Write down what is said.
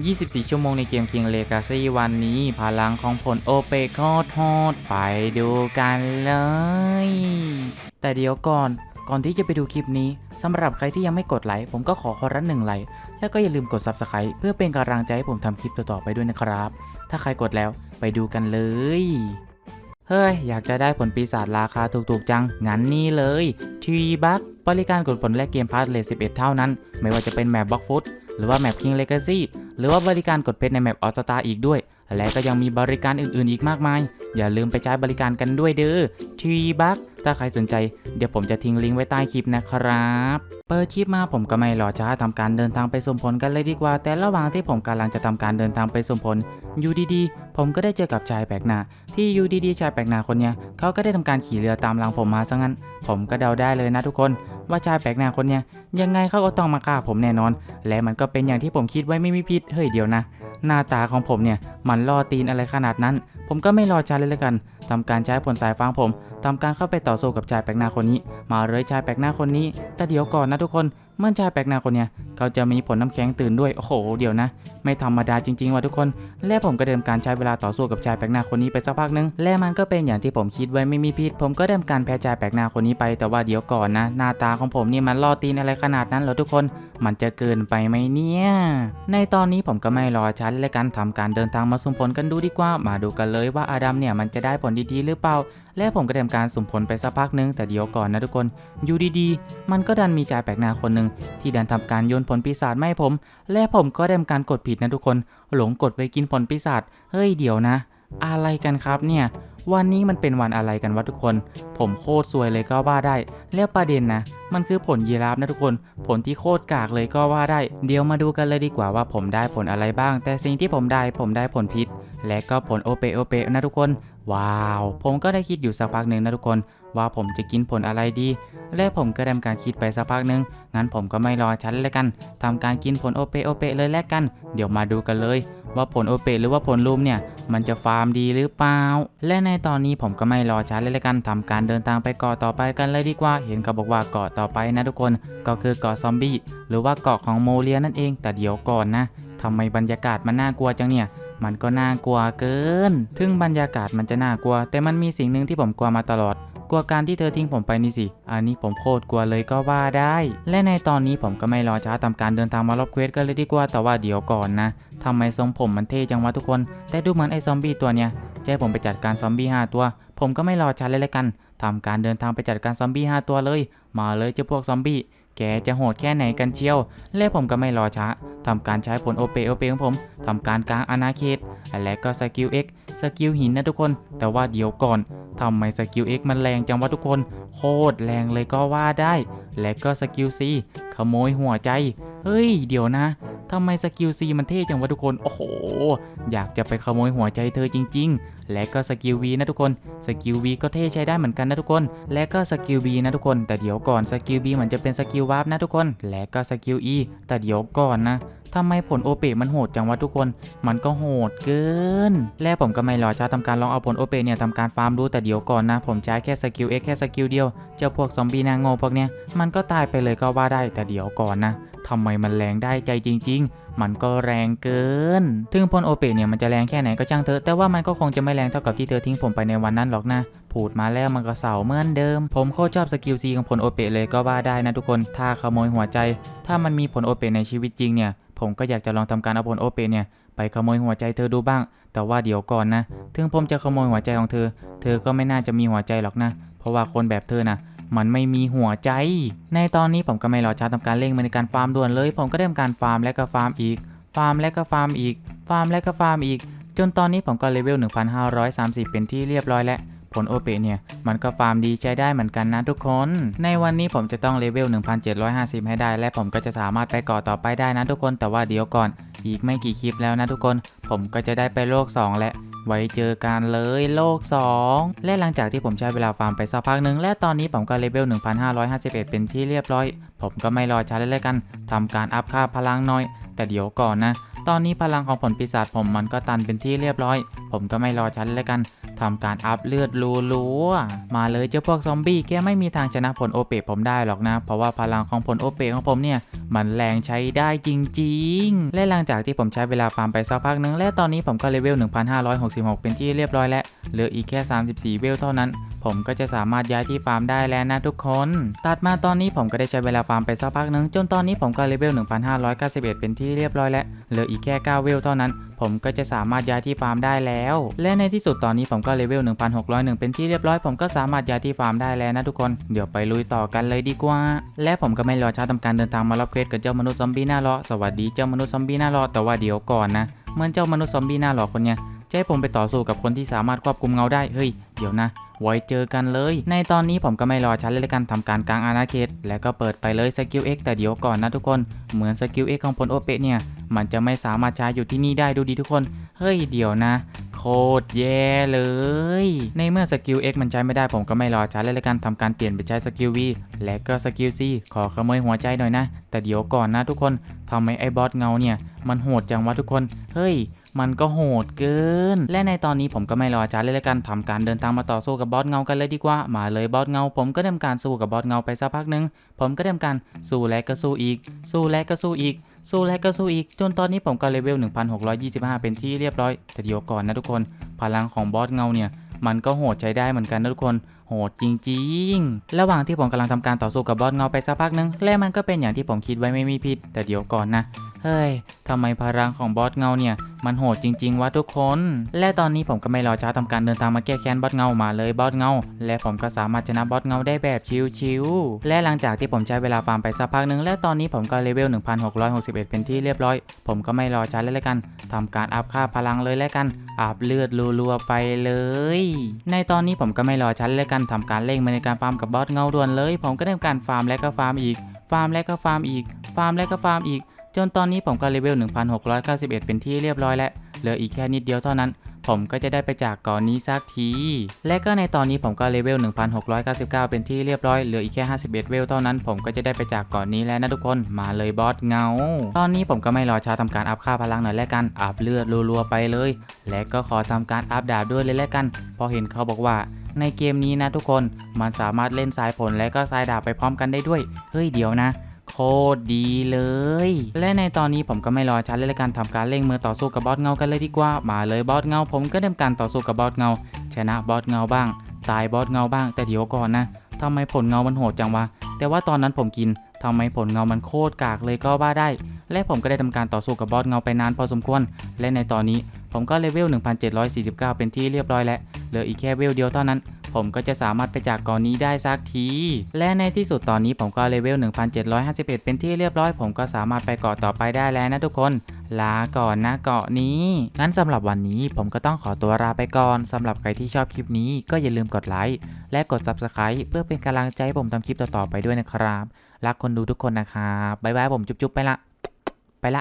24 ชั่วโมงในเกม King Legacy วันนี้ พลังของผลโอเปโคตรโหดไปดูกันเลย แต่เดี๋ยวก่อนก่อนที่จะไปดูคลิปนี้สำหรับใครที่ยังไม่กดไลค์ผมก็ขอขอรันหนึ่งไลค์แล้วก็อย่าลืมกด Subscribe เพื่อเป็นกำลังใจให้ผมทำคลิปต่อๆไปด้วยนะครับ ถ้าใครกดแล้วไปดูกันเลย เฮ้ย อยากจะได้ผลปีศาจราคาถูกๆจัง งั้นนี่เลยทีบัคบริการกดผลแลกเกมพาร์ทเลท11 เท่านั้น ไม่ว่าจะเป็นแมปบล็อกฟุต หรือว่าแมป King Legacy หรือว่าบริการกดเพชรในแมปออสตาอีกด้วย และก็ยังมีบริการอื่นๆอีกมากมาย อย่าลืมไปใช้บริการกันด้วยเด้อทีบัค ถ้าใครสนใจเดี๋ยวผมจะทิ้งลิงก์ไว้ใต้คลิปนะครับ เปิดคลิปมาผมก็ไม่รอช้าทำการเดินทางไปสมผลกันเลยดีกว่า แต่ระหว่างที่ผมกำลังจะทำการเดินทางไปสมผลอยู่ดีๆ ผมก็ได้เจอกับชายแปลกหน้าที่อยู่ดีๆชายแปลกหน้าคนเนี้ยเขาก็ได้ทำการขี่เรือตามหลังผมมาซะงั้น ผมก็เดาได้เลยนะทุกคน ว่าชายแปลกหน้าคนเนี้ยยังไงเขาก็ต้องมาฆ่าผมแน่นอน และมันก็เป็นอย่างที่ผมคิดไว้ไม่มีผิดเฮ้ยเดียวนะหน้าตาของผมเนี่ยมันล่อตีนอะไรขนาดนั้น ผมก็ไม่รอช้าเลยละกัน ทำการใช้ผลสายฟางผมทำการเข้าไปต่อสู้กับชายแปลกหน้าคนนี้ มาเลยชายแปลกหน้าคนนี้ แต่เดี๋ยวก่อนนะทุกคนมื่อชายแปลกหน้าคนเนี้ยเขาจะมีผลน้ำแข็งตื่นด้วย โอ้โห เดี๋ยวนะ ไม่ธรรมดาจริงๆว่ะทุกคน และผมก็เดิมการใช้เวลาต่อสู้กับชายแปลกหน้าคนนี้ไปสักพักหนึง และมันก็เป็นอย่างที่ผมคิดไว้ไม่มีผิดผมก็เดิมการแพ้ชายแปลกหน้าคนนี้ไป แต่ว่าเดี๋ยวก่อนนะ หน้าตาของผมนี่มันล่อตีนอะไรขนาดนั้นเหรอทุกคน มันจะเกินไปไหมเนี่ย ในตอนนี้ผมก็ไม่รอช้าและกันทำการเดินทางมาสุ่มผลกันดูดีกว่า มาดูกันเลยว่าอาดัมเนี่ยมันจะได้ผลดีๆหรือเปล่า และผมก็เดิมการสุ่มผลไปสักพักหนึงแต่เดี๋ยวก่อนนะทุกคน อยู่ดีๆ มันก็ดันมีชายแปลกหน้าคนหนึ่งที่ดันทำการโยนผลปีศาจไมาให้ผม และผมก็เดิมการกดผิดนะทุกคน หลงกดไปกินผลปีศาจเฮ้ยเดี๋ยวนะ อะไรกันครับเนี่ยวันนี้มันเป็นวันอะไรกันวะทุกคน ผมโคตรซวยเลยก็ว่าได้ แล้วประเด็นนะ มันคือผลยีราฟนะทุกคน ผลที่โคตรกากเลยก็ว่าได้ เดี๋ยวมาดูกันเลยดีกว่าว่าผมได้ผลอะไรบ้าง แต่สิ่งที่ผมได้ผมได้ผลพิษ และก็ผลโอเปโอเปนะทุกคน ว้าว ผมก็ได้คิดอยู่สักพักหนึ่งนะทุกคน ว่าผมจะกินผลอะไรดี และผมก็ได้ทำการคิดไปสักพักหนึ่งงั้นผมก็ไม่รอชั้นเลยกันทำการกินผลโอเปโอเปเลยแล้วกัน เดี๋ยวมาดูกันเลย ว่าผลโอเปหรือว่าผลลูมเนี่ย มันจะฟาร์มดีหรือเปล่า และในตอนนี้ผมก็ไม่รอช้าเลยละกันทำการเดินทางไปเกาะต่อไปกันเลยดีกว่า เห็นเขาบอกว่าเกาะต่อไปนะทุกคน ก็คือเกาะซอมบี้หรือว่าเกาะของโมเลียนั่นเอง แต่เดี๋ยวก่อนนะทำไมบรรยากาศมันน่ากลัวจังเนี่ย มันก็น่ากลัวเกิน ถึงบรรยากาศมันจะน่ากลัว แต่มันมีสิ่งหนึ่งที่ผมกลัวมาตลอด กลัวการที่เธอทิ้งผมไปนี่สิ อันนี้ผมโคตรกลัวเลยก็ว่าได้ และในตอนนี้ผมก็ไม่รอช้าทำการเดินทางมารอบเควสกันเลยดีกว่าแต่ว่าเดี๋ยวก่อนนะทำไมทรงผมมันเท่จังวะทุกคน แต่ดูเหมือนไอ้ซอมบี้ตัวเนี้ยจะให้ผมไปจัดการซอมบี้5ตัว ผมก็ไม่รอช้าเลยละกันทำการเดินทางไปจัดการซอมบี้5ตัวเลย มาเลยเจ้าพวกซอมบี้ แกจะโหดแค่ไหนกันเชียว และผมก็ไม่รอช้าทำการใช้ผลโอเปโอเปของผมทำการกลางอาณาเขตและก็สกิล X สกิลหินนะทุกคน แต่ว่าเดี๋ยวก่อนทำไมสกิล X มันแรงจังวะทุกคน โคตรแรงเลยก็ว่าได้ และก็สกิล C ขโมยหัวใจ เฮ้ย เดี๋ยวนะ ทำไมสกิล C มันเท่จังวะทุกคน โอ้โห อยากจะไปขโมยหัวใจเธอจริง ๆ และก็สกิล V นะทุกคน สกิล V ก็เท่ใช้ได้เหมือนกันนะทุกคน และก็สกิล B นะทุกคน แต่เดี๋ยวก่อนสกิล B เหมือนจะเป็นสกิลวาร์ปนะทุกคน และก็สกิล E แต่เดี๋ยวก่อนนะทำไมผลโอเปมันโหดจังวะทุกคน มันก็โหดเกิน และผมก็ไม่รอช้าทำการลองเอาผลโอเปเนี่ยทำการฟาร์มดูแต่เดี๋ยวก่อนนะ ผมใช้แค่สกิล X แค่สกิลเดียว เจ้าพวกซอมบี้นางโง่พวกเนี้ยมันก็ตายไปเลยก็ว่าได้แต่เดี๋ยวก่อนนะ ทำไมมันแรงได้ใจจริง ๆ มันก็แรงเกิน ถึงพลโอเปเนี่ยมันจะแรงแค่ไหนก็ช่างเถอะ แต่ว่ามันก็คงจะไม่แรงเท่ากับที่เธอทิ้งผมไปในวันนั้นหรอกนะ พูดมาแล้วมันก็เสาเหมือนเดิม ผมโคตรชอบสกิลซีของผลโอเปเลยก็ว่าได้นะทุกคน ถ้าขโมยหัวใจ ถ้ามันมีผลโอเปในชีวิตจริงเนี่ย ผมก็อยากจะลองทำการเอาผลโอเปเนี่ยไปขโมยหัวใจเธอดูบ้าง แต่ว่าเดี๋ยวก่อนนะ ถึงผมจะขโมยหัวใจของเธอ เธอก็ไม่น่าจะมีหัวใจหรอกนะ เพราะว่าคนแบบเธอนะ มันไม่มีหัวใจ ในตอนนี้ผมก็ไม่รอช้าทำการเร่งมาในการฟาร์มด่วนเลย ผมก็ได้ทำการฟาร์มและก็ฟาร์มอีก ฟาร์มและก็ฟาร์มอีก ฟาร์มและก็ฟาร์มอีก จนตอนนี้ผมก็เลเวล 1530 เป็นที่เรียบร้อยแล้วผลโอเปเนี่ยมันก็ฟาร์มดีใช้ได้เหมือนกันนะทุกคน ในวันนี้ผมจะต้องเลเวล 1750 ให้ได้ และผมก็จะสามารถไปก่อต่อไปได้นะทุกคน แต่ว่าเดี๋ยวก่อน อีกไม่กี่คลิปแล้วนะทุกคน ผมก็จะได้ไปโลก 2 และ ไว้เจอกันเลยโลก 2 และหลังจากที่ผมใช้เวลาฟาร์มไปสักพักหนึ่งและตอนนี้ผมก็เลเวล 1551 เป็นที่เรียบร้อย ผมก็ไม่รอช้าเลยกันทำการอัพค่าพลังหน่อย แต่เดี๋ยวก่อนนะ ตอนนี้พลังของผลปีศาจผมมันก็ตันเป็นที่เรียบร้อย ผมก็ไม่รอชั้นเลยกันทำการอัพเลือดรัวๆมาเลยเจ้าพวกซอมบี้แกไม่มีทางชนะผลโอเปผมได้หรอกนะ เพราะว่าพลังของผลโอเปของผมเนี่ย มันแรงใช้ได้จริง ๆ และหลังจากที่ผมใช้เวลาฟาร์มไปสักพักหนึง และตอนนี้ผมก็เลเวล 1566 เป็นที่เรียบร้อยแล้วเหลืออีกแค่ 34 เวลเท่านั้น ผมก็จะสามารถย้ายที่ฟาร์มได้แล้วนะทุกคน ตัดมาตอนนี้ผมก็ได้ใช้เวลาฟาร์มไปสักพักหนึง จนตอนนี้ผมก็เลเวล 1591 เป็นที่เรียบร้อยแล้วเหลืออีกแค่ 9 เวลเท่านั้น ผมก็จะสามารถย้ายที่ฟาร์มได้แล้ว และในที่สุดตอนนี้ผมก็เลเวล 1601 เป็นที่เรียบร้อย ผมก็สามารถย้ายที่ฟาร์มได้แล้วนะทุกคน เดี๋ยวไปลุยต่อกันเลยดีกว่า และผมก็ไม่รอช้าทำการเดินทางมารับเควสกับเจ้ามนุษย์ซอมบี้หน้าหล่อสวัสดีเจ้ามนุษย์ซอมบี้หน้าหล่อแต่ว่าเดี๋ยวก่อนนะเหมือนเจ้ามนุษย์ซอมบี้หน้าหล่อคนเนี้ย จะให้ผมไปต่อสู้กับคนที่สามารถควบคุมเงาได้ เฮ้ย เดี๋ยวนะ ไว้เจอกันเลย ในตอนนี้ผมก็ไม่รอช้าเลยละกันทำการกลางอาณาเขต แล้วก็เปิดไปเลยสกิล X แต่เดี๋ยวก่อนนะทุกคน เหมือนสกิล X ของพลโอเปะเนี่ย มันจะไม่สามารถใช้อยู่ที่นี่ได้ดูดีทุกคน เฮ้ย เดี๋ยวนะโคตรแย่เลย ในเมื่อสกิล X มันใช้ไม่ได้ผมก็ไม่รอช้าเลยละกันทำการเปลี่ยนไปใช้สกิล V และก็สกิล C ขอขโมยหัวใจหน่อยนะ แต่เดี๋ยวก่อนนะทุกคนทำไมไอ้บอสเงาเนี่ย มันโหดจังวะทุกคน เฮ้ย มันก็โหดเกิน และในตอนนี้ผมก็ไม่รอช้าเลยละกันทำการเดินทางมาต่อสู้กับบอสเงากันเลยดีกว่า มาเลยบอสเงา ผมก็ทำการสู้กับบอสเงาไปสักพักหนึ่งผมก็ทำการสู้และก็สู้อีก สู้และก็สู้อีกสู้และก็สู้อีก จนตอนนี้ผมก็เลเวล 1625 เป็นที่เรียบร้อยแต่เดี๋ยวก่อนนะทุกคน พลังของบอสเงาเนี่ย มันก็โหดใช้ได้เหมือนกันนะทุกคน หดจริงๆ ระหว่างที่ผมกำลังทำการต่อสู้กับบอสเงาไปสักพักหนึง และมันก็เป็นอย่างที่ผมคิดไว้ไม่มีผิด แต่เดี๋ยวก่อนนะ เฮ้ยทำไมพลังของบอสเงาเนี่ยมันโหดจริง ๆวะทุกคน และตอนนี้ผมก็ไม่รอช้าทำการเดินทางมาแก้แค้นบอสเงามาเลยบอสเงา และผมก็สามารถชนะบอสเงาได้แบบชิวๆ และหลังจากที่ผมใช้เวลาฟาร์มไปสักพักหนึ่งและตอนนี้ผมก็เลเวล 1661 เป็นที่เรียบร้อย ผมก็ไม่รอช้าเลยละกันทำการอัพค่าพลังเลยแล้วกัน อาบเลือดรัวๆไปเลย ในตอนนี้ผมก็ไม่รอช้าเลยละกันทำการเล่งมาในการฟาร์มกับบอสเงาด่วนเลย ผมก็ทำการฟาร์มและก็ฟาร์มอีก ฟาร์มและก็ฟาร์มอีก ฟาร์มและก็ฟาร์มอีก จนตอนนี้ผมก็เลเวล 1691 เป็นที่เรียบร้อยแล้ว เหลืออีกแค่นิดเดียวเท่านั้น ผมก็จะได้ไปจากก่อนนี้สักที และก็ในตอนนี้ผมก็เลเวล 1699 เป็นที่เรียบร้อย เหลืออีกแค่ 51 เวลเท่านั้น ผมก็จะได้ไปจากก่อนนี้แล้วนะทุกคน มาเลยบอสเงา ตอนนี้ผมก็ไม่รอช้าทำการอัพค่าพลังหน่อยแล้วกัน อัพเลือดรัวๆไปเลย และก็ขอทำการอัพดาบด้วยเลยแล้วกันพราะเห็นเขาบอกว่าในเกมนี้นะทุกคน มันสามารถเล่นสายผลและก็สายดาบไปพร้อมกันได้ด้วย เฮ้ยเดี๋ยวนะ โคตรดีเลย และในตอนนี้ผมก็ไม่รอช้าเลยละกันทำการเร่งมือต่อสู้กับบอสเงากันเลยดีกว่า มาเลยบอสเงา ผมก็เริ่มการต่อสู้กับบอสเงา ชนะบอสเงาบ้าง ตายบอสเงาบ้าง แต่เดี๋ยวก่อนนะทำไมผลเงามันโหดจังวะ แต่ว่าตอนนั้นผมกินทำไมผลเงามันโคตรกากเลยก็ว่าได้ และผมก็ได้ทำการต่อสู้กับบอสเงาไปนานพอสมควร และในตอนนี้ผมก็เลเวล 1749 เป็นที่เรียบร้อยแล้ว เหลืออีกแค่เวลเดียวเท่านั้น ผมก็จะสามารถไปจากเกาะนี้ได้สักที และในที่สุดตอนนี้ผมก็เลเวล 1751 เป็นที่เรียบร้อย ผมก็สามารถไปเกาะต่อไปได้แล้วนะทุกคนลาก่อนนะเกาะนี้ งั้นสำหรับวันนี้ผมก็ต้องขอตัวลาไปก่อน สำหรับใครที่ชอบคลิปนี้ก็อย่าลืมกดไลค์และกด Subscribe เพื่อเป็นกำลังใจให้ผมทำคลิปต่อๆไปด้วยนะครับ รักคนดูทุกคนนะครับ บ๊ายบายผมจุ๊บๆไปละ ไปละ